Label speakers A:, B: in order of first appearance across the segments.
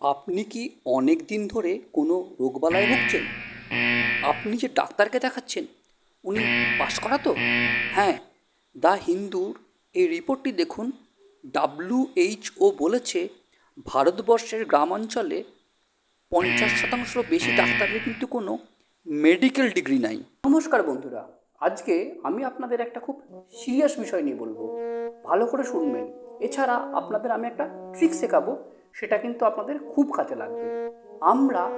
A: আপনি কি অনেক দিন ধরে কোনো রোগবালায় ভুগছেন? আপনি যে ডাক্তারকে দেখাচ্ছেন, উনি পাস করা তো? হ্যাঁ দ্য হিন্দুর এই রিপোর্টটি দেখুন। ডাব্লিউএইচও বলেছে, ভারতবর্ষের গ্রামাঞ্চলে পঞ্চাশ শতাংশ বেশি ডাক্তারের কিন্তু কোনো মেডিকেল ডিগ্রি নাই। নমস্কার বন্ধুরা, আজকে আমি আপনাদের একটা খুব সিরিয়াস বিষয় নিয়ে বলব। ভালো করে শুনবেন। এছাড়া আপনাদের আমি একটা ট্রিক শেখাবো সেটা কিন্তু আপনাদের খুব কাজে লাগবে। আমরা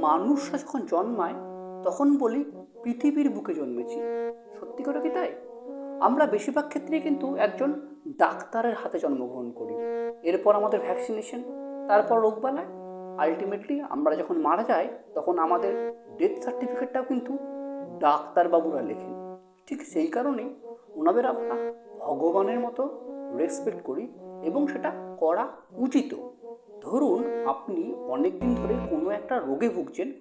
A: মানুষরা যখন জন্মায়, তখন বলি পৃথিবীর বুকে জন্মেছি। সত্যি করে কি তাই? আমরা বেশিরভাগ ক্ষেত্রে কিন্তু একজন ডাক্তারের হাতে জন্মগ্রহণ করি। এরপর আমাদের ভ্যাকসিনেশন তারপর রোগবালায় আলটিমেটলি আমরা যখন মারা যাই, তখন আমাদের ডেথ সার্টিফিকেটটাও কিন্তু ডাক্তারবাবুরা লেখেন। ঠিক সেই কারণেই ওনাদের আমরা ভগবানের মতো রেসপেক্ট করি এবং সেটা করা উচিত ধরুন আপনি অনেক দিন ধরে কোনো একটা রোগে ভুগছেন,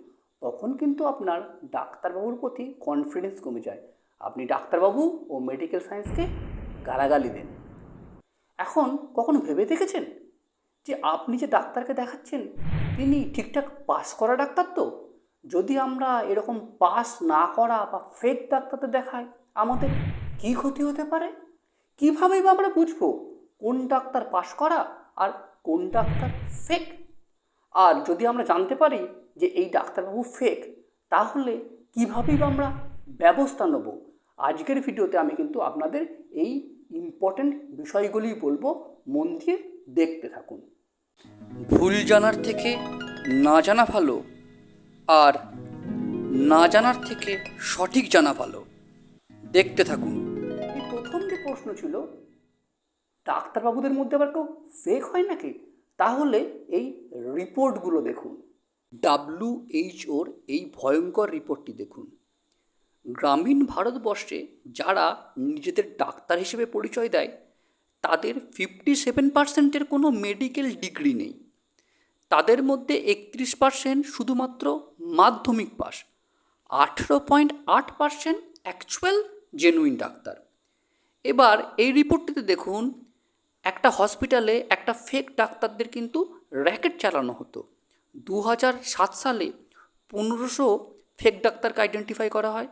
A: তখন কিন্তু আপনার ডাক্তারবাবুর প্রতি কনফিডেন্স কমে যায়। আপনি ডাক্তারবাবু ও মেডিকেল সায়েন্সকে গালাগালি দেন। এখন কখনো ভেবে দেখেছেন যে আপনি যে ডাক্তারকে দেখাচ্ছেন, তিনি ঠিকঠাক পাস করা ডাক্তার তো? যদি আমরা এরকম পাস না করা বা ফেক ডাক্তারদের দেখাই, আমাদের কী ক্ষতি হতে পারে? কীভাবেই বা আমরা বুঝব কোন ডাক্তার পাস করা আর কোন ডাক্তার ফেক আর যদি আমরা জানতে পারি যে এই ডাক্তারবাবু ফেক তাহলে কীভাবেই বা আমরা ব্যবস্থা নেব? আজকের ভিডিওতে আমি কিন্তু আপনাদের এই ইম্পর্ট্যান্ট বিষয়গুলি বলব। মন দিয়ে দেখতে থাকুন। ভুল জানার থেকে না জানা ভালো, আর না জানার থেকে সঠিক জানা ভালো। দেখতে থাকুন। প্রথম যে প্রশ্ন ছিল ডাক্তারবাবুদের মধ্যে আবার কেউ ফেক হয় নাকি? তাহলে এই রিপোর্টগুলো দেখুন। ডাব্লিউএইচওর এই ভয়ঙ্কর রিপোর্টটি দেখুন। গ্রামীণ ভারতবর্ষে যারা নিজেদের ডাক্তার হিসেবে পরিচয় দেয়, তাদের ফিফটি সেভেন পার্সেন্টের কোনো মেডিকেল ডিগ্রি নেই। তাদের মধ্যে একত্রিশ পার্সেন্ট শুধুমাত্র মাধ্যমিক পাস আঠেরো পয়েন্ট আট পার্সেন্ট অ্যাকচুয়াল জেনুইন ডাক্তার। এবার এই রিপোর্টটিতে দেখুন একটা হসপিটালে একটা ফেক ডাক্তারদের কিন্তু র্যাকেট চালানো হতো। দু হাজার সাত সালে পনেরোশো ফেক ডাক্তারকে আইডেন্টিফাই করা হয়।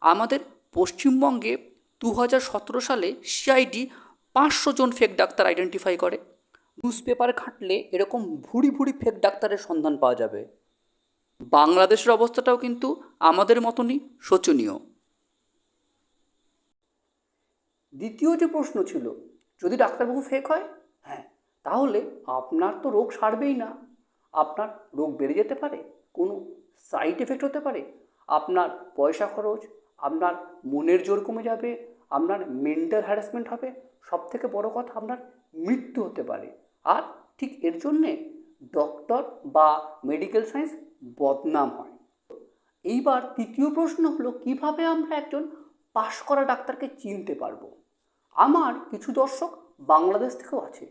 A: আমাদের পশ্চিমবঙ্গে দু হাজার সতেরো সালে সিআইডি পাঁচশো জন ফেক ডাক্তার আইডেন্টিফাই করে। নিউজ পেপার ঘাঁটলে এরকম ভুড়ি ভুড়ি ফেক ডাক্তারের সন্ধান পাওয়া যাবে। বাংলাদেশের অবস্থাটাও কিন্তু আমাদের মতনই শোচনীয়। দ্বিতীয় যে প্রশ্ন ছিল যদি ডাক্তারবাবু ফেক হয় হ্যাঁ তাহলে আপনার তো রোগ সারবেই না। আপনার রোগ বেড়ে যেতে পারে, কোনো সাইড এফেক্ট হতে পারে। আপনার পয়সা খরচ, আপনার মনের জোর কমে যাবে, আপনার মেন্টাল হ্যারাসমেন্ট হবে। সব থেকে বড় কথা, আপনার মৃত্যু হতে পারে। আর ঠিক এর জন্যে ডক্টর বা মেডিকেল সায়েন্স বদনাম হয়। এইবার তৃতীয় প্রশ্ন হলো, কীভাবে আমরা একজন পাশ করা ডাক্তারকে চিনতে পারব? আমার কিছু দর্শক বাংলাদেশ থেকেও আছে।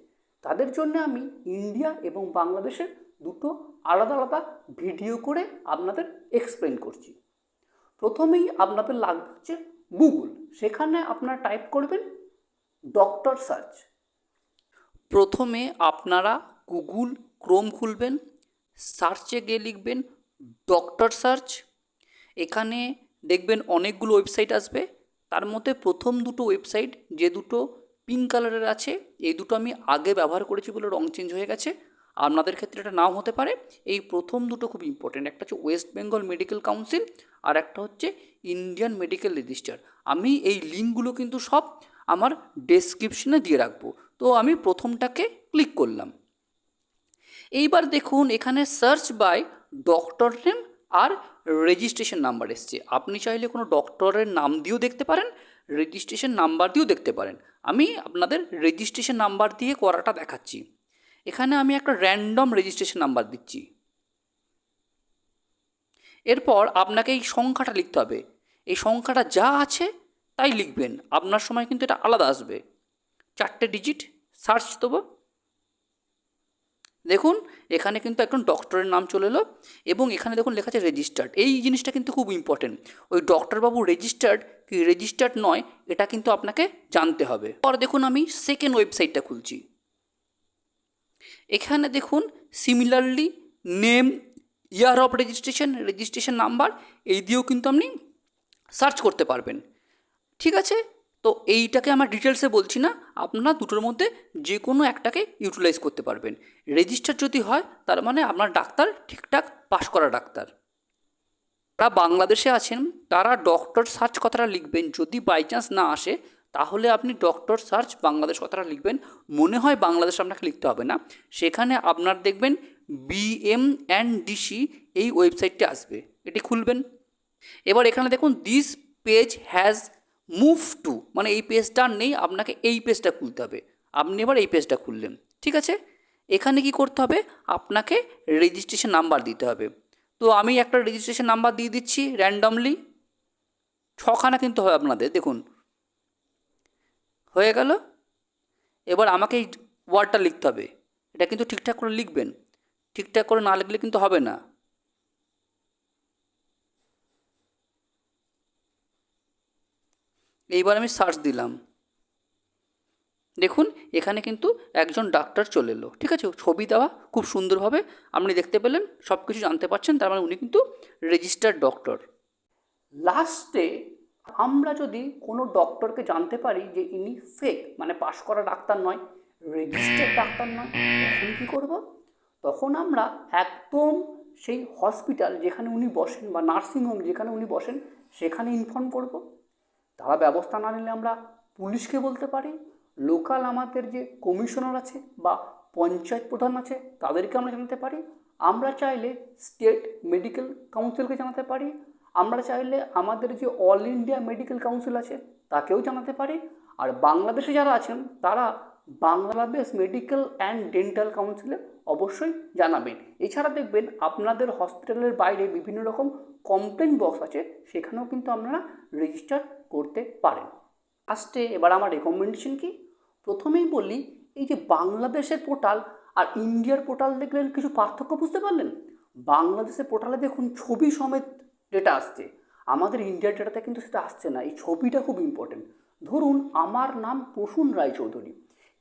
A: তাদের জন্য আমি ইন্ডিয়া এবং বাংলাদেশের দুটো আলাদা আলাদা ভিডিও করে আপনাদের এক্সপ্লেন করছি। প্রথমেই আপনাদের লাগবে হচ্ছে গুগল সেখানে আপনারা টাইপ করবেন ডক্টর সার্চ প্রথমে আপনারা গুগল ক্রোম খুলবেন সার্চে গিয়ে লিখবেন ডক্টর সার্চ এখানে দেখবেন অনেকগুলো ওয়েবসাইট আসবে। তার মধ্যে প্রথম দুটো ওয়েবসাইট, যে দুটো পিঙ্ক কালারের আছে, এই দুটো আমি আগে ব্যবহার করেছি বলে রং চেঞ্জ হয়ে গেছে। আপনাদের ক্ষেত্রে এটা নাও হতে পারে। এই প্রথম দুটো খুব ইম্পর্টেন্ট একটা হচ্ছে ওয়েস্ট বেঙ্গল মেডিকেল কাউন্সিল আর একটা হচ্ছে ইন্ডিয়ান মেডিকেল রেজিস্টার আমি এই লিঙ্কগুলো কিন্তু সব আমার ডেসক্রিপশনে দিয়ে রাখব। তো আমি প্রথমটাকে ক্লিক করলাম। এইবার দেখুন, এখানে সার্চ বাই ডক্টর নেম আর রেজিস্ট্রেশন নাম্বার এসছে। আপনি চাইলে কোনো ডক্টরের নাম দিয়েও দেখতে পারেন রেজিস্ট্রেশন নাম্বার দিয়েও দেখতে পারেন। আমি আপনাদের রেজিস্ট্রেশন নাম্বার দিয়ে করাটা দেখাচ্ছি। এখানে আমি একটা র্যান্ডম রেজিস্ট্রেশন নাম্বার দিচ্ছি। এরপর আপনাকে এই সংখ্যাটা লিখতে হবে। এই সংখ্যাটা যা আছে, তাই লিখবেন। আপনার সময় কিন্তু এটা আলাদা আসবে। চারটে ডিজিট সার্চ দেবো। দেখুন, এখানে কিন্তু একজন ডক্টরের নাম চলে এলো এবং এখানে দেখুন লেখা আছে রেজিস্টার্ড এই জিনিসটা কিন্তু খুব ইম্পর্টেন্ট ওই ডক্টরবাবু রেজিস্টার্ড কি রেজিস্টার্ড নয়, এটা কিন্তু আপনাকে জানতে হবে। পর দেখুন আমি সেকেন্ড ওয়েবসাইটটা খুলছি। এখানে দেখুন similarly name year of registration registration number এই দিয়েও কিন্তু আপনি সার্চ করতে পারবেন। ঠিক আছে? তো এইটাকে আমার ডিটেলসে বলছি না, আপনারা দুটোর মধ্যে যে কোনো একটাকে ইউটিলাইজ করতে পারবেন। রেজিস্টার যদি হয়, তার মানে আপনার ডাক্তার ঠিকঠাক পাশ করা ডাক্তার। যারা বাংলাদেশে আছেন, তারা ডক্টর সার্চ কথাটা লিখবেন। যদি বাই চান্স না আসে, তাহলে আপনি ডক্টর সার্চ বাংলাদেশ কথাটা লিখবেন। মনে হয় বাংলাদেশ আপনাকে লিখতে হবে না। সেখানে আপনার দেখবেন বিএম অ্যান্ড ডিসি এই ওয়েবসাইটটি আসবে। এটি খুলবেন। এবার এখানে দেখুন this page has move to মানে এই পেজটা আর নেই, আপনাকে এই পেজটা খুলতে হবে। আপনি এবার এই পেজটা খুললেন, ঠিক আছে? এখানে কি করতে হবে? আপনাকে রেজিস্ট্রেশন নাম্বার দিতে হবে। তো আমি একটা রেজিস্ট্রেশন নাম্বার দিয়ে দিচ্ছি র্যান্ডমলি ছখানা কিন্তু হবে আপনাদের, দেখুন। হয়ে গেল। এবার আমাকে এই ওয়ার্ডটা লিখতে হবে। এটা কিন্তু ঠিকঠাক করে লিখবেন। ঠিকঠাক করে না লিখলে কিন্তু হবে না। এইবার আমি সার্চ দিলাম। দেখুন, এখানে কিন্তু একজন ডাক্তার চলে এলো, ঠিক আছে? ছবি দেওয়া খুব সুন্দরভাবে আপনি দেখতে পেলেন সব কিছু জানতে পারছেন, তার মানে উনি কিন্তু রেজিস্টার্ড ডক্টর লাস্টে আমরা যদি কোনো ডক্টরকে জানতে পারি যে ইনি ফেক মানে পাশ করা ডাক্তার নয় রেজিস্টার্ড ডাক্তার নয়, তখন কী করব? তখন আমরা একদম সেই হসপিটাল যেখানে উনি বসেন বা নার্সিংহোম যেখানে উনি বসেন, সেখানে ইনফর্ম করব। তারা ব্যবস্থা না নিলে আমরা পুলিশকে বলতে পারি? লোকাল আমাদের যে কমিশনার আছে বা পঞ্চায়েত প্রধান আছে, তাদেরকে আমরা জানাতে পারি? আমরা চাইলে স্টেট মেডিকেল কাউন্সিলকে জানাতে পারি। আমরা চাইলে আমাদের যে অল ইন্ডিয়া মেডিকেল কাউন্সিল আছে, তাকেও জানাতে পারি। আর বাংলাদেশে যারা আছেন, তারা বাংলাদেশ মেডিকেল অ্যান্ড ডেন্টাল কাউন্সিলে অবশ্যই জানাবেন। এছাড়া দেখবেন আপনাদের হসপিটালের বাইরে বিভিন্ন রকম কমপ্লেন বক্স আছে, সেখানেও কিন্তু আপনারা রেজিস্টার করতে পারেন। লাস্টে এবার আমার রেকমেন্ডেশন কি? প্রথমেই বলি, এই যে বাংলাদেশের পোর্টাল আর ইন্ডিয়ার পোর্টাল দেখলেন কিছু পার্থক্য বুঝতে পারলেন? বাংলাদেশের পোর্টালে দেখুন ছবি সমেত ডেটা আসছে। আমাদের ইন্ডিয়ার ডেটাতে কিন্তু সেটা আসছে না। এই ছবিটা খুব ইম্পর্টেন্ট ধরুন, আমার নাম প্রসূন রায়চৌধুরী।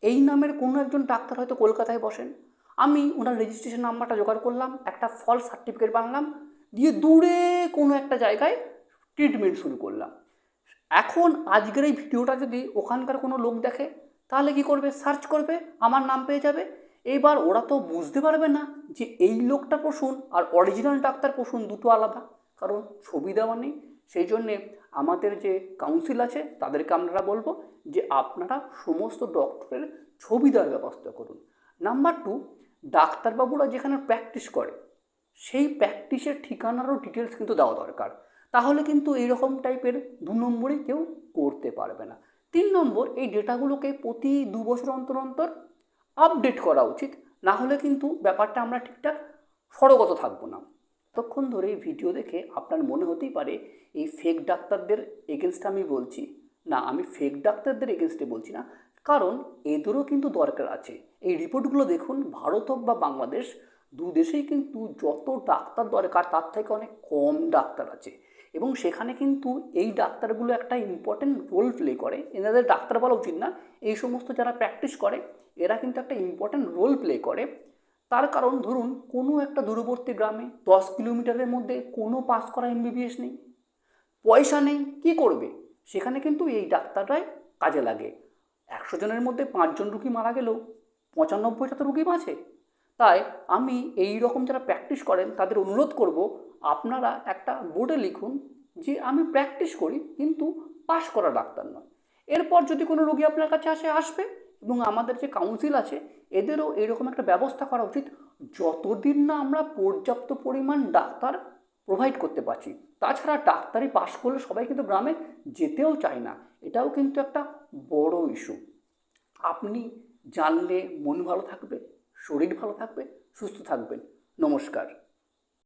A: এই নামের কোনো একজন ডাক্তার হয়তো কলকাতায় বসেন। আমি ওনার রেজিস্ট্রেশন নাম্বারটা জোগাড় করলাম, একটা ফলস সার্টিফিকেট বানালাম, দিয়ে দূরে কোনো একটা জায়গায় ট্রিটমেন্ট শুরু করলাম। এখন আজকের এই ভিডিওটা যদি ওখানকার কোনো লোক দেখে, তাহলে কি করবে? সার্চ করবে, আমার নাম পেয়ে যাবে। এইবার ওরা তো বুঝতে পারবে না যে এই লোকটা পশুন আর অরিজিনাল ডাক্তার পশুন দুটো আলাদা, কারণ ছবি দেওয়া নেই। সেই জন্যে আমাদের যে কাউন্সিল আছে, তাদেরকে আমরা বলব যে আপনারা সমস্ত ডক্টরের ছবি দেওয়ার ব্যবস্থা করুন। নাম্বার টু ডাক্তারবাবুরা যেখানে প্র্যাকটিস করে, সেই প্র্যাকটিসের ঠিকানারও ডিটেলস কিন্তু দেওয়া দরকার। তাহলে কিন্তু এইরকম টাইপের দু নম্বরই কেউ করতে পারবে না। তিন নম্বর, এই ডেটাগুলোকে প্রতি দু বছর অন্তর অন্তর আপডেট করা উচিত। না হলে কিন্তু ব্যাপারটা আমরা ঠিকঠাক সরগত থাকব না। ততক্ষণ ধরে এই ভিডিও দেখে আপনার মনে হতেই পারে, এই ফেক ডাক্তারদের এগেনস্টে আমি বলছি। না, আমি ফেক ডাক্তারদের এগেনস্টে বলছি না। কারণ এদেরও কিন্তু দরকার আছে। এই রিপোর্টগুলো দেখুন, ভারত হোক বা বাংলাদেশ, দু দেশেই কিন্তু যত ডাক্তার দরকার, তার থেকে অনেক কম ডাক্তার আছে। এবং সেখানে কিন্তু এই ডাক্তারগুলো একটা ইম্পর্টেন্ট রোল প্লে করে। এনাদের ডাক্তার বলা উচিত না। এই সমস্ত যারা প্র্যাকটিস করে, এরা কিন্তু একটা ইম্পর্টেন্ট রোল প্লে করে। তার কারণ ধরুন, কোনো একটা দূরবর্তী গ্রামে দশ কিলোমিটারের মধ্যে কোনো পাস করা এমবিবিএস নেই। পয়সা নেই, কি করবে? সেখানে কিন্তু এই ডাক্তাররাই কাজে লাগে। একশো জনের মধ্যে পাঁচজন রুগী মারা গেলেও পঁচানব্বইটা তো রুগী বাঁচে। তাই আমি এই রকম যারা প্র্যাকটিস করেন, তাদের অনুরোধ করব আপনারা একটা বোর্ডে লিখুন যে আমি প্র্যাকটিস করি, কিন্তু পাশ করা ডাক্তার নয়। এরপর যদি কোনো রোগী আপনার কাছে আসে, আসবে এবং আমাদের যে কাউন্সিল আছে, এদেরও এরকম একটা ব্যবস্থা করা উচিত, যতদিন না আমরা পর্যাপ্ত পরিমাণ ডাক্তার প্রোভাইড করতে পারছি। তাছাড়া ডাক্তারি পাশ করলে সবাই কিন্তু গ্রামে যেতেও চায় না। এটাও কিন্তু একটা বড় ইস্যু আপনি জানলে মন ভালো থাকবে, শরীর ভালো থাকবে, সুস্থ থাকবেন। নমস্কার।